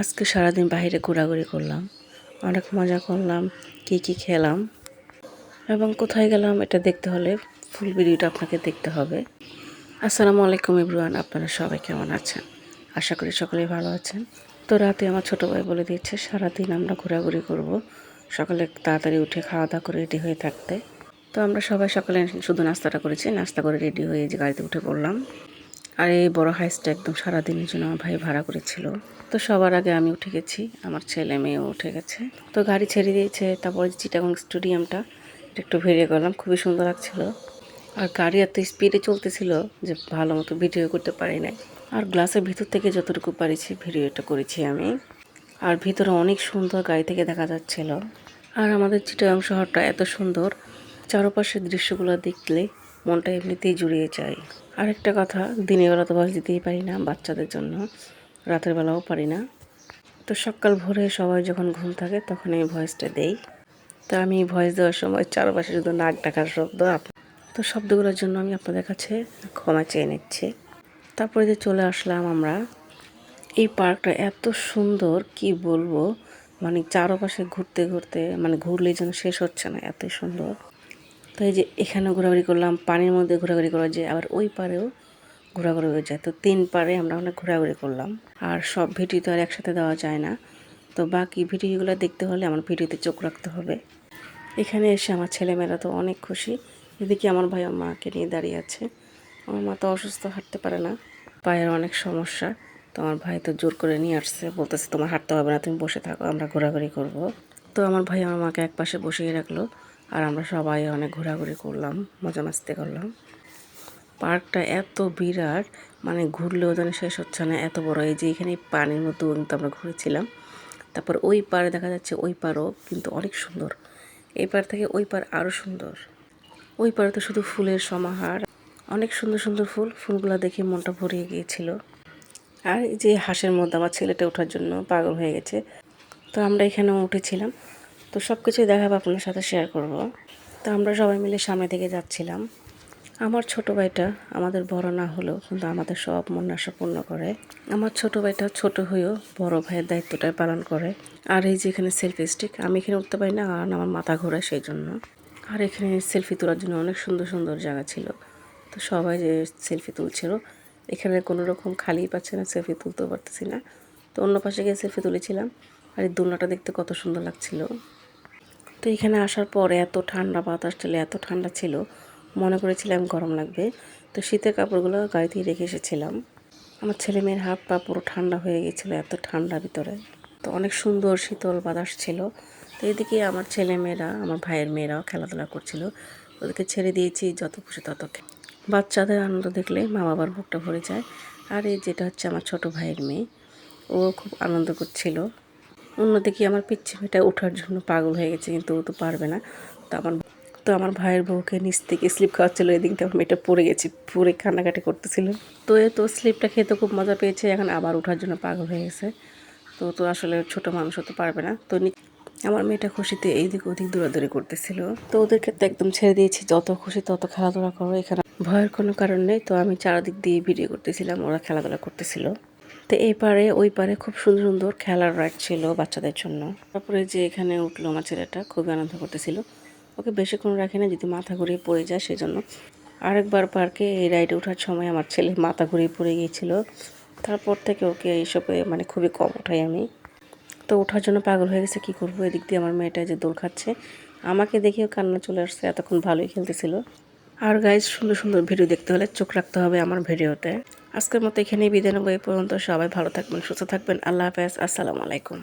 আজকে সারাদিন বাইরে ঘোরাঘুরি করলাম, অনেক মজা করলাম, কী কী খেলাম এবং কোথায় গেলাম এটা দেখতে হলে ফুল ভিডিওটা আপনাকে দেখতে হবে। আসসালামু আলাইকুম ইব্রুয়ান আপনারা সবাই কেমন আছেন? আশা করি সকলেই ভালো আছেন। তো রাতে আমার ছোটো ভাই বলে দিয়েছে, সারাদিন আমরা ঘোরাঘুরি করব। সকালে তাড়াতাড়ি উঠে খাওয়া দাওয়া করে রেডি হয়ে থাকতে। তো আমরা সবাই সকালে শুধু নাস্তাটা করেছি, নাস্তা করে রেডি হয়ে যে গাড়িতে উঠে পড়লাম। আর এই বড় হাইসটা একদম সারাদিনের জন্য আমার ভাই ভাড়া করেছিল। তো সবার আগে আমি উঠে গেছি। আমার ছেলে মেয়েও উঠে গেছে। তো গাড়ি ছেড়ে দিয়েছে, তারপরে চিটাগং স্টেডিয়ামটা একটু ভিডিও করলাম খুবই সুন্দর লাগছিল। আর গাড়ি এত স্পিডে চলতেছিল যে ভালো মতো ভিডিও করতে পারি নাই। আর গ্লাসের ভিতর থেকে যতটুকু পারিছি ভিডিওটা করেছি আমি। আর ভিতরে অনেক সুন্দর গাড়ি থেকে দেখা যাচ্ছিল। আর আমাদের চিটাগং শহরটা এত সুন্দর, চারপাশের দৃশ্যগুলো দেখলে মনটা এমনিতেই জুড়িয়ে যায়। আরেকটা কথা, দিনের বেলা তো ভয়েস দিতেই পারি না বাচ্চাদের জন্য। রাতের বেলাও পারি না। তো সকাল ভোরে সবাই যখন ঘুম থাকে তখন এই ভয়েসটা দেই। তো আমি ভয়েস দেওয়ার সময় চারপাশে শুধু নাক ডাকার শব্দ তো শব্দগুলোর জন্য আমি আপনাদের কাছে ক্ষমা চেয়ে নিচ্ছি। তারপরে যে চলে আসলাম আমরা, এই পার্কটা এত সুন্দর, কি বলব? মানে চারপাশে ঘুরতে ঘুরতে মানে ঘুরলেই যেন শেষ হচ্ছে না এত সুন্দর। তো এই যে এখানে ঘোরাঘুরি করলাম, পানির মধ্যে ঘোরাঘুরি করা যে, আবার ওই পারেও ঘোরাঘুরি হয়ে যায়। তো তিন পারে আমরা অনেক ঘোরাঘুরি করলাম। আর সব ভিডিও তো আর একসাথে দেওয়া যায় না। তো বাকি ভিডিওগুলো দেখতে হলে আমার ভিডিওতে চোখ রাখতে হবে। এখানে এসে আমার ছেলেমেয়েরা তো অনেক খুশি। এদিকে আমার ভাই আমার মাকে নিয়ে দাঁড়িয়ে আছে। আমার মা তো অসুস্থ, হাঁটতে পারে না। পায়ের অনেক সমস্যা। তো আমার ভাই তো জোর করে নিয়ে আসছে, বলতেছে, তোমার হাঁটতে হবে না, তুমি বসে থাকো, আমরা ঘোরাঘুরি করব। তো আমার ভাই আমার মাকে এক পাশে বসিয়ে রাখল। আর আমরা সবাই অনেক ঘোরাঘুরি করলাম মজা মাস্তি করলাম। পার্কটা এত বিরাট মানে ঘুরলেও যেন শেষ হচ্ছে না, এত বড়। এই যে এখানে পানির মতো কিন্তু আমরা ঘুরেছিলাম। তারপর ওই পারে দেখা যাচ্ছে ওই পারও কিন্তু অনেক সুন্দর। এই পার থেকে ওই পার আরও সুন্দর। ওই পারে তো শুধু ফুলের সমাহার। অনেক সুন্দর সুন্দর ফুল। ফুলগুলো দেখে মনটা ভরিয়ে গিয়েছিল। আর এই যে হাঁসের মধ্যে আমার ছেলেটা ওঠার জন্য পাগল হয়ে গেছে। তো আমরা এখানেও উঠেছিলাম। তো সব কিছুই দেখাবো আপনার সাথে শেয়ার করব। তো আমরা সবাই মিলে সামনে থেকে যাচ্ছিলাম। আমার ছোট ভাইটা আমাদের বড় না হলেও কিন্তু আমাদের সব মন আশা পূর্ণ করে। আমার ছোট ভাইটা ছোট হয়েও বড় ভাইয়ের দায়িত্বটা পালন করে। আর এই যে এখানে সেলফি স্টিক আমি এখানে উঠতে পারি না কারণ আমার মাথা ঘোরায় সেই জন্য আর এখানে সেলফি তোলার জন্য অনেক সুন্দর সুন্দর জায়গা ছিল। তো সবাই যে সেলফি তুলছিল, এখানে কোনো রকম খালি পাচ্ছে না সেলফি তুলতেও পারতেছি না। তো অন্য পাশে গিয়ে সেলফি তুলেছিলাম, আর এই দোলনাটা দেখতে কত সুন্দর লাগছিল। তো এখানে আসার পরে এত ঠান্ডা বাতাস ছিল, এত ঠান্ডা ছিল মনে করেছিলাম গরম লাগবে। তো শীতের কাপড়গুলো গাড়িতেই রেখে এসেছিলাম। আমার ছেলে মেয়ের হাত পা পুরো ঠান্ডা হয়ে গেছিল, এত ঠান্ডা ভিতরে। তো অনেক সুন্দর শীতল বাতাস ছিল। তো এদিকে আমার ছেলে মেয়েরা, আমার ভাইয়ের মেয়েরাও খেলাধুলা করছিল। ওদেরকে ছেড়ে দিয়েছি, যত খুশি তত বাচ্চাদের আনন্দ দেখলে মা বাবার বুকটা ভরে যায়। আর এই যেটা হচ্ছে আমার ছোট ভাইয়ের মেয়ে, ও খুব আনন্দ করছিল। অন্যদিকে আমার পিচ্ছি মেয়েটা ওঠার জন্য পাগল হয়ে গেছে, কিন্তু ও তো পারবে না। তো আমার তো আমার ভাইয়ের বউকে নিচ থেকে স্লিপ খাওয়াচ্ছিল, এদিক দিয়ে আমার মেয়েটা পড়ে গেছি, পড়ে কান্নাকাটি করতেছিল। তো এ তো স্লিপটা খেতে খুব মজা পেয়েছে, এখন আবার ওঠার জন্য পাগল হয়ে গেছে। তো তো আসলে ছোট মানুষ হতে পারবে না। তো আমার মেয়েটা খুশিতে এইদিক ওদিক দৌড়াদৌড়ি করতেছিল। তো ওদেরকে তো একদম ছেড়ে দিয়েছি, যত খুশি তত খেলাধুলা করো, এখানে ভয়ের কোনো কারণ নেই। তো আমি চারদিক দিয়ে ভিডিও করতেছিলাম, ওরা খেলাধুলা করতেছিল। তো এই পারে ওই পারে খুব সুন্দর সুন্দর খেলার রাইড ছিল বাচ্চাদের জন্য। তারপরে যে এখানে উঠল আমার ছেলেটা, খুবই আনন্দ করতেছিল। ওকে বেশিক্ষণ রাখি না, যদি মাথা ঘুরিয়ে পড়ে যায় সেজন্য। আরেকবার পার্কে এই রাইডে ওঠার সময় আমার ছেলে মাথা ঘুরিয়ে পড়ে গিয়েছিল। তারপর থেকে ওকে এইসবে মানে খুবই কম ওঠাই আমি। তো ওঠার জন্য পাগল হয়ে গেছে, কী করব? এদিক দিয়ে আমার মেয়েটা যে দোল খাচ্ছে। আমাকে দেখেও কান্না চলে আসছে, এতক্ষণ ভালোই খেলতেছিল। আর গাইজ সুন্দর সুন্দর ভিডিও দেখতে হলে চোখ রাখতে হবে আমার ভিডিওতে। আজকের মতো এখানেই বিদায় নেব, এই পর্যন্ত সবাই ভালো থাকবেন, সুস্থ থাকবেন। আল্লাহ হাফেজ, আসসালামু আলাইকুম।